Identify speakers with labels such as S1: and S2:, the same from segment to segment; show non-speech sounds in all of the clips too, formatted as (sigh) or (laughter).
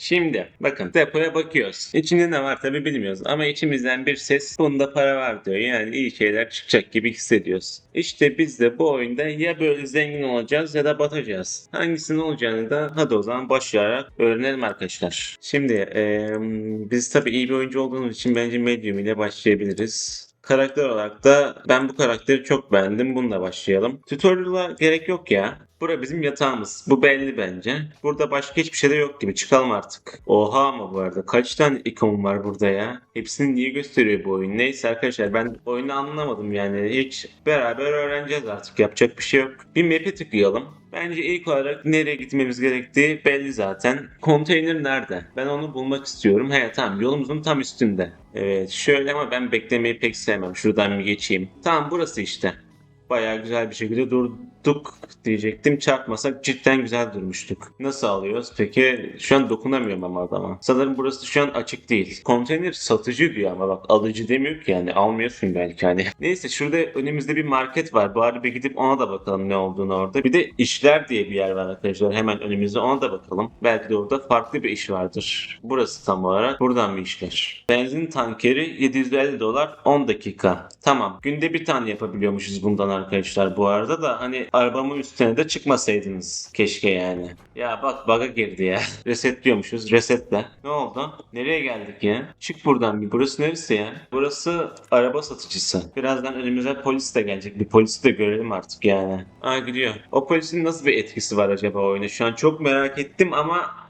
S1: Şimdi bakın depoya bakıyoruz. İçinde ne var tabi bilmiyoruz ama içimizden bir ses bunda para var diyor. Yani iyi şeyler çıkacak gibi hissediyoruz. İşte biz de bu oyunda ya böyle zengin olacağız ya da batacağız. Hangisinin olacağını da hadi o zaman başlayarak öğrenelim arkadaşlar. Şimdi eee, biz tabi iyi bir oyuncu olduğumuz için bence Medium ile başlayabiliriz. Karakter olarak da ben bu karakteri çok beğendim. Bununla başlayalım. Tutorial'a gerek yok ya. Bura bizim yatağımız. Bu belli bence. Burada başka hiçbir şey de yok gibi. Çıkalım artık. Oha ama bu arada. Kaç tane ikon var burada ya? Hepsini niye gösteriyor bu oyun? Neyse arkadaşlar ben oyunu anlamadım yani. Hiç beraber öğreneceğiz artık. Yapacak bir şey yok. Bir map'e tıklayalım. Bence ilk olarak nereye gitmemiz gerektiği belli zaten. Konteyner nerede? Ben onu bulmak istiyorum. He tamam yolumuzun tam üstünde. Evet şöyle ama ben beklemeyi pek sevmem. Şuradan bir geçeyim. Tamam burası işte. Bayağı güzel bir şekilde durduk diyecektim. Çarpmasak cidden güzel durmuştuk. Nasıl alıyoruz? Peki şu an dokunamıyorum ama adama. Sanırım burası şu an açık değil. Konteyner satıcı diyor ama bak alıcı demiyor ki yani almıyorsun belki hani. (laughs) Neyse şurada önümüzde bir market var. Bari bir gidip ona da bakalım ne olduğunu orada. Bir de işler diye bir yer var arkadaşlar. Hemen önümüzde ona da bakalım. Belki de orada farklı bir iş vardır. Burası tam olarak. Buradan bir işler. Benzin tankeri 750 dolar 10 dakika. Tamam. Günde bir tane yapabiliyormuşuz bundan arkadaşlar bu arada da hani arabamın üstüne de çıkmasaydınız keşke yani. Ya bak bug'a girdi ya. (laughs) Resetliyormuşuz. Resetle. Ne oldu? Nereye geldik ya? Çık buradan bir. Burası neresi ya? Burası araba satıcısı. Birazdan önümüze polis de gelecek. Bir polisi de görelim artık yani. Aa gidiyor. O polisin nasıl bir etkisi var acaba oyuna? Şu an çok merak ettim ama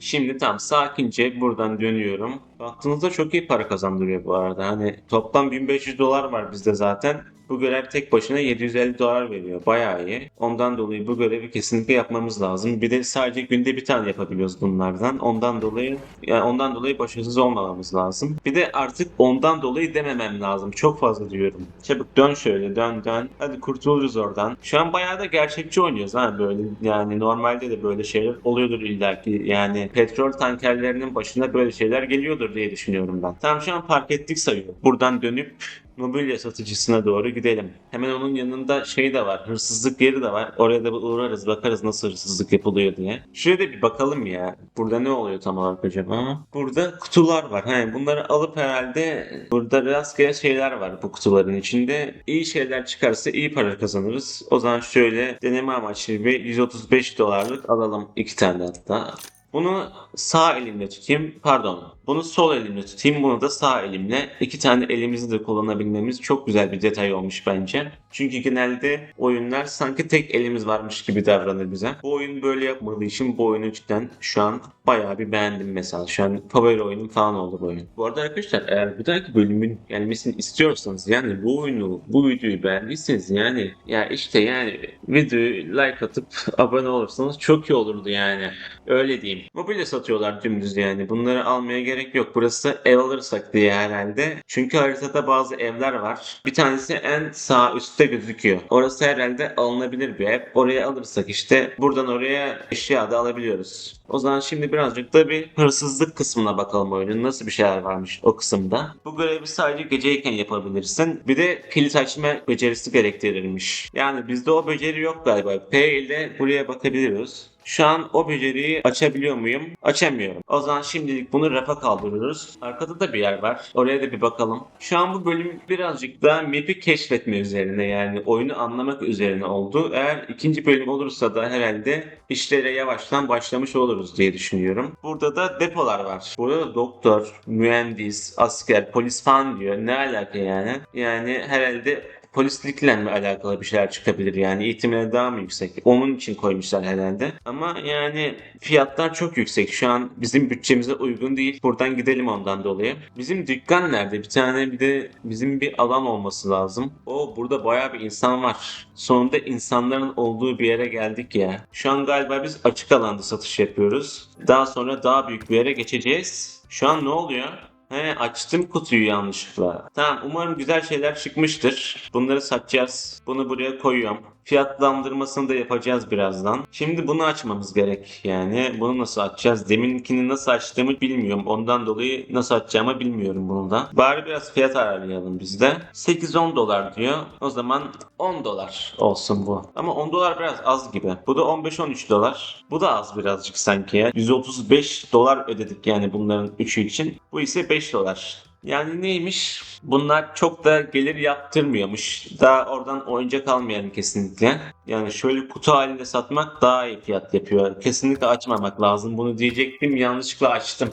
S1: Şimdi tam sakince buradan dönüyorum. Baktığınızda çok iyi para kazandırıyor bu arada. Hani toplam 1500 dolar var bizde zaten. Bu görev tek başına 750 dolar veriyor. Bayağı iyi. Ondan dolayı bu görevi kesinlikle yapmamız lazım. Bir de sadece günde bir tane yapabiliyoruz bunlardan. Ondan dolayı yani ondan dolayı başarısız olmamamız lazım. Bir de artık ondan dolayı dememem lazım. Çok fazla diyorum. Çabuk dön şöyle dön dön. Hadi kurtuluruz oradan. Şu an bayağı da gerçekçi oynuyoruz ha böyle. Yani normalde de böyle şeyler oluyordur illaki. Yani petrol tankerlerinin başına böyle şeyler geliyordur diye düşünüyorum ben. Tamam şu an park ettik sayıyor. Buradan dönüp mobilya satıcısına doğru gidelim. Hemen onun yanında şey de var. Hırsızlık yeri de var. Oraya da uğrarız bakarız nasıl hırsızlık yapılıyor diye. Şuraya da bir bakalım ya. Burada ne oluyor tam olarak acaba? Burada kutular var. He, bunları alıp herhalde burada rastgele şeyler var bu kutuların içinde. İyi şeyler çıkarsa iyi para kazanırız. O zaman şöyle deneme amaçlı bir 135 dolarlık alalım. iki tane hatta. Bunu sağ elimle tutayım. Pardon. Bunu sol elimle tutayım. Bunu da sağ elimle. İki tane elimizi de kullanabilmemiz çok güzel bir detay olmuş bence. Çünkü genelde oyunlar sanki tek elimiz varmış gibi davranır bize. Bu oyun böyle yapmadığı için bu oyunu cidden şu an bayağı bir beğendim mesela. Şu an favori oyunum falan oldu bu oyun. Bu arada arkadaşlar eğer bir dahaki bölümün gelmesini istiyorsanız yani bu oyunu, bu videoyu beğendiyseniz yani ya işte yani videoyu like atıp abone olursanız çok iyi olurdu yani. Öyle diyeyim. Mobilya satıyorlar dümdüz yani. Bunları almaya gerek yok. Burası ev alırsak diye herhalde. Çünkü haritada bazı evler var. Bir tanesi en sağ üstte gözüküyor. Orası herhalde alınabilir bir ev. Oraya alırsak işte buradan oraya eşya da alabiliyoruz. O zaman şimdi birazcık da bir hırsızlık kısmına bakalım oyunun. Nasıl bir şeyler varmış o kısımda. Bu görevi sadece geceyken yapabilirsin. Bir de kilit açma becerisi gerektirirmiş. Yani bizde o beceri yok galiba. P ile buraya bakabiliyoruz. Şu an o beceriyi açabiliyor muyum? Açamıyorum. O zaman şimdilik bunu rafa kaldırıyoruz. Arkada da bir yer var. Oraya da bir bakalım. Şu an bu bölüm birazcık daha map'i keşfetme üzerine yani oyunu anlamak üzerine oldu. Eğer ikinci bölüm olursa da herhalde işlere yavaştan başlamış oluruz diye düşünüyorum. Burada da depolar var. Burada da doktor, mühendis, asker, polis falan diyor. Ne alaka yani? Yani herhalde polislikle mi alakalı bir şeyler çıkabilir yani ihtimali daha mı yüksek? Onun için koymuşlar herhalde. Ama yani fiyatlar çok yüksek. Şu an bizim bütçemize uygun değil. Buradan gidelim ondan dolayı. Bizim dükkan nerede? Bir tane bir de bizim bir alan olması lazım. O burada bayağı bir insan var. Sonunda insanların olduğu bir yere geldik ya. Şu an galiba biz açık alanda satış yapıyoruz. Daha sonra daha büyük bir yere geçeceğiz. Şu an ne oluyor? He açtım kutuyu yanlışlıkla. Tamam umarım güzel şeyler çıkmıştır. Bunları satacağız. Bunu buraya koyuyorum. Fiyatlandırmasını da yapacağız birazdan. Şimdi bunu açmamız gerek yani. Bunu nasıl açacağız? Deminkini nasıl açtığımı bilmiyorum. Ondan dolayı nasıl açacağımı bilmiyorum bunu da. Bari biraz fiyat ayarlayalım biz de. 8-10 dolar diyor. O zaman 10 dolar olsun bu. Ama 10 dolar biraz az gibi. Bu da 15-13 dolar. Bu da az birazcık sanki ya. 135 dolar ödedik yani bunların üçü için. Bu ise 5 dolar. Yani neymiş? Bunlar çok da gelir yaptırmıyormuş. Daha oradan oyuncak almayalım kesinlikle. Yani şöyle kutu halinde satmak daha iyi fiyat yapıyor. Kesinlikle açmamak lazım. Bunu diyecektim yanlışlıkla açtım.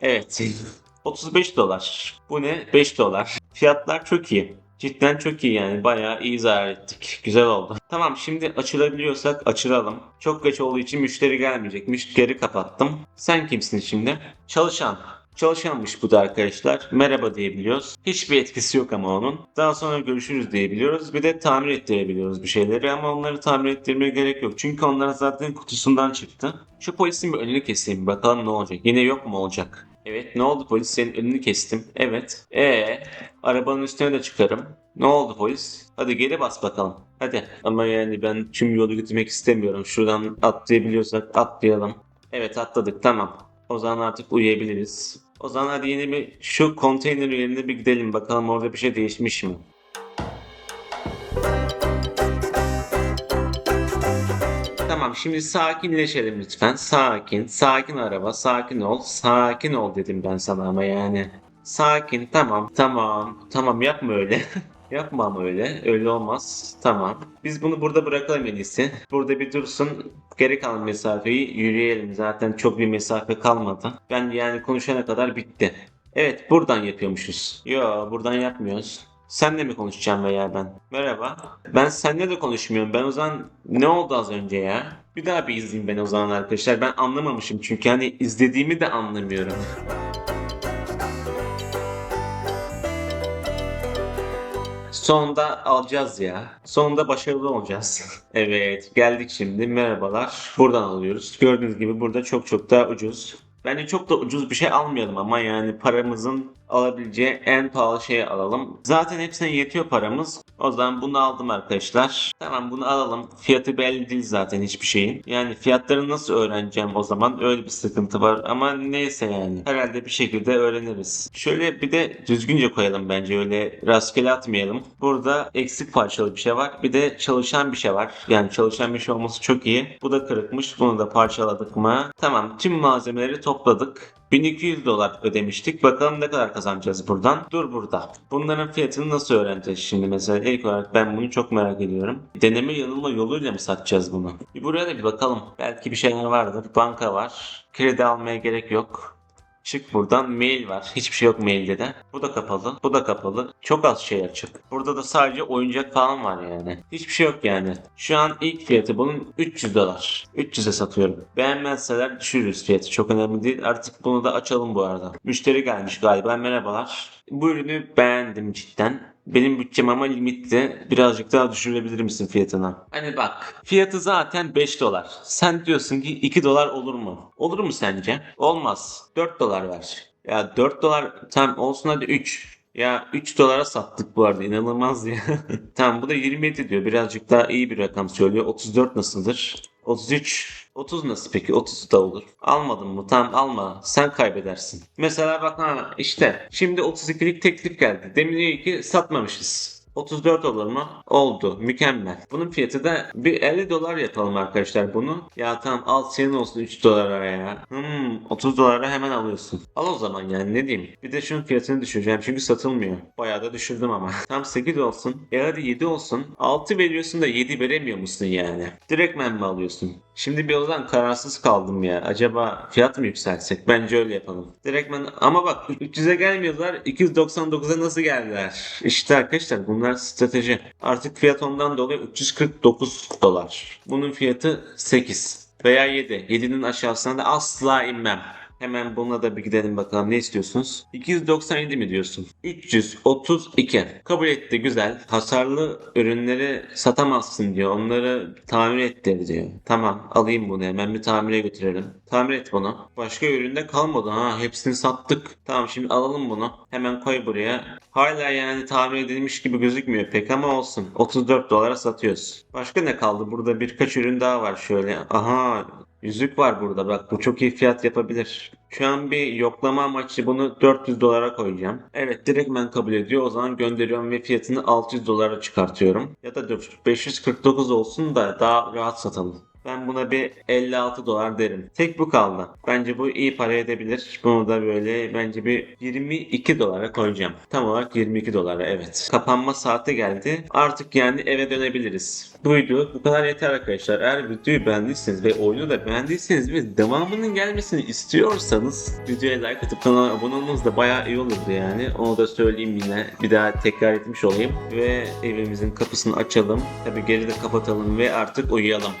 S1: Evet. (laughs) 35 dolar. Bu ne? 5 dolar. Fiyatlar çok iyi. Cidden çok iyi yani. Bayağı iyi zarar ettik. Güzel oldu. Tamam şimdi açılabiliyorsak açıralım. Çok geç olduğu için müşteri gelmeyecekmiş. Geri kapattım. Sen kimsin şimdi? Çalışan. Çalışanmış bu da arkadaşlar. Merhaba diyebiliyoruz. Hiçbir etkisi yok ama onun. Daha sonra görüşürüz diyebiliyoruz. Bir de tamir ettirebiliyoruz bir şeyleri ama onları tamir ettirmeye gerek yok. Çünkü onlar zaten kutusundan çıktı. Şu polisin bir önünü keseyim bakalım ne olacak. Yine yok mu olacak? Evet ne oldu polis senin önünü kestim. Evet. Ee arabanın üstüne de çıkarım. Ne oldu polis? Hadi geri bas bakalım. Hadi. Ama yani ben tüm yolu gitmek istemiyorum. Şuradan atlayabiliyorsak atlayalım. Evet atladık tamam. O zaman artık uyuyabiliriz. O zaman hadi yine bir şu konteyner yerine bir gidelim bakalım orada bir şey değişmiş mi? Tamam şimdi sakinleşelim lütfen. Sakin, sakin araba, sakin ol. Sakin ol dedim ben sana ama yani. Sakin, tamam, tamam, tamam yapma öyle. (laughs) yapma ama öyle, öyle olmaz. Tamam. Biz bunu burada bırakalım en iyisi. Burada bir dursun. Geri kalan mesafeyi yürüyelim. Zaten çok bir mesafe kalmadı. Ben yani konuşana kadar bitti. Evet buradan yapıyormuşuz. Yo buradan yapmıyoruz. Senle mi konuşacağım veya ben? Merhaba. Ben seninle de konuşmuyorum. Ben o zaman ne oldu az önce ya? Bir daha bir izleyeyim ben o zaman arkadaşlar. Ben anlamamışım çünkü hani izlediğimi de anlamıyorum. Sonunda alacağız ya. Sonunda başarılı olacağız. (laughs) evet geldik şimdi. Merhabalar. Buradan alıyoruz. Gördüğünüz gibi burada çok çok daha ucuz. Bence çok da ucuz bir şey almayalım ama yani paramızın alabileceği en pahalı şeyi alalım. Zaten hepsine yetiyor paramız. O zaman bunu aldım arkadaşlar. Tamam bunu alalım. Fiyatı belli değil zaten hiçbir şeyin. Yani fiyatları nasıl öğreneceğim o zaman? Öyle bir sıkıntı var. Ama neyse yani. Herhalde bir şekilde öğreniriz. Şöyle bir de düzgünce koyalım bence. Öyle rastgele atmayalım. Burada eksik parçalı bir şey var. Bir de çalışan bir şey var. Yani çalışan bir şey olması çok iyi. Bu da kırıkmış. Bunu da parçaladık mı? Tamam. Tüm malzemeleri topladık. 1200 dolar ödemiştik. Bakalım ne kadar kazanacağız buradan. Dur burada. Bunların fiyatını nasıl öğreneceğiz şimdi mesela? İlk olarak ben bunu çok merak ediyorum. Deneme yanılma yoluyla mı satacağız bunu? Bir buraya da bir bakalım. Belki bir şeyler vardır. Banka var. Kredi almaya gerek yok. Çık buradan mail var. Hiçbir şey yok mailde de. Bu da kapalı. Bu da kapalı. Çok az şey açık. Burada da sadece oyuncak falan var yani. Hiçbir şey yok yani. Şu an ilk fiyatı bunun 300 dolar. 300'e satıyorum. Beğenmezseler düşürürüz fiyatı. Çok önemli değil. Artık bunu da açalım bu arada. Müşteri gelmiş galiba. Merhabalar. Bu ürünü beğendim cidden. Benim bütçem ama limitli. Birazcık daha düşürebilir misin fiyatına? Hani bak fiyatı zaten 5 dolar. Sen diyorsun ki 2 dolar olur mu? Olur mu sence? Olmaz. 4 dolar ver. Ya 4 dolar tam olsun hadi 3. Ya 3 dolara sattık bu arada inanılmaz ya. (laughs) tamam bu da 27 diyor. Birazcık daha iyi bir rakam söylüyor. 34 nasıldır? 33. 30 nasıl peki? 30 da olur. Almadın mı? Tamam alma. Sen kaybedersin. Mesela bak ha işte. Şimdi 32'lik teklif geldi. Demin ki satmamışız. 34 olur mu? Oldu. Mükemmel. Bunun fiyatı da bir 50 dolar yapalım arkadaşlar bunu. Ya tamam al senin olsun 3 dolara ya. Hmm 30 dolara hemen alıyorsun. Al o zaman yani ne diyeyim. Bir de şunun fiyatını düşüreceğim çünkü satılmıyor. Bayağı da düşürdüm ama. (laughs) Tam 8 olsun. Ya hadi 7 olsun. 6 veriyorsun da 7 veremiyor musun yani? Direktmen mi alıyorsun? Şimdi bir o zaman kararsız kaldım ya. Acaba fiyat mı yükselsek? Bence öyle yapalım. Direktmen ama bak 300'e gelmiyorlar. 299'a nasıl geldiler? İşte arkadaşlar bunlar strateji. Artık fiyat ondan dolayı 349 dolar. Bunun fiyatı 8 veya 7. 7'nin aşağısına da asla inmem. Hemen buna da bir gidelim bakalım ne istiyorsunuz? 297 mi diyorsun? 332. Kabul etti güzel. Hasarlı ürünleri satamazsın diyor. Onları tamir ettir diyor. Tamam alayım bunu hemen bir tamire götürelim. Tamir et bunu. Başka üründe kalmadı ha. Hepsini sattık. Tamam şimdi alalım bunu. Hemen koy buraya. Hala yani tamir edilmiş gibi gözükmüyor pek ama olsun. 34 dolara satıyoruz. Başka ne kaldı? Burada birkaç ürün daha var şöyle. Aha Yüzük var burada bak bu çok iyi fiyat yapabilir. Şu an bir yoklama amaçlı bunu 400 dolara koyacağım. Evet direktmen kabul ediyor o zaman gönderiyorum ve fiyatını 600 dolara çıkartıyorum. Ya da dur 549 olsun da daha rahat satalım. Ben buna bir 56 dolar derim. Tek bu kaldı. Bence bu iyi para edebilir. Bunu da böyle bence bir 22 dolara koyacağım. Tam olarak 22 dolara evet. Kapanma saati geldi. Artık yani eve dönebiliriz. Bu video bu kadar yeter arkadaşlar. Eğer videoyu beğendiyseniz ve oyunu da beğendiyseniz ve devamının gelmesini istiyorsanız videoya like atıp kanala abone olmanız da bayağı iyi olurdu yani. Onu da söyleyeyim yine. Bir daha tekrar etmiş olayım. Ve evimizin kapısını açalım. Tabi geri de kapatalım ve artık uyuyalım.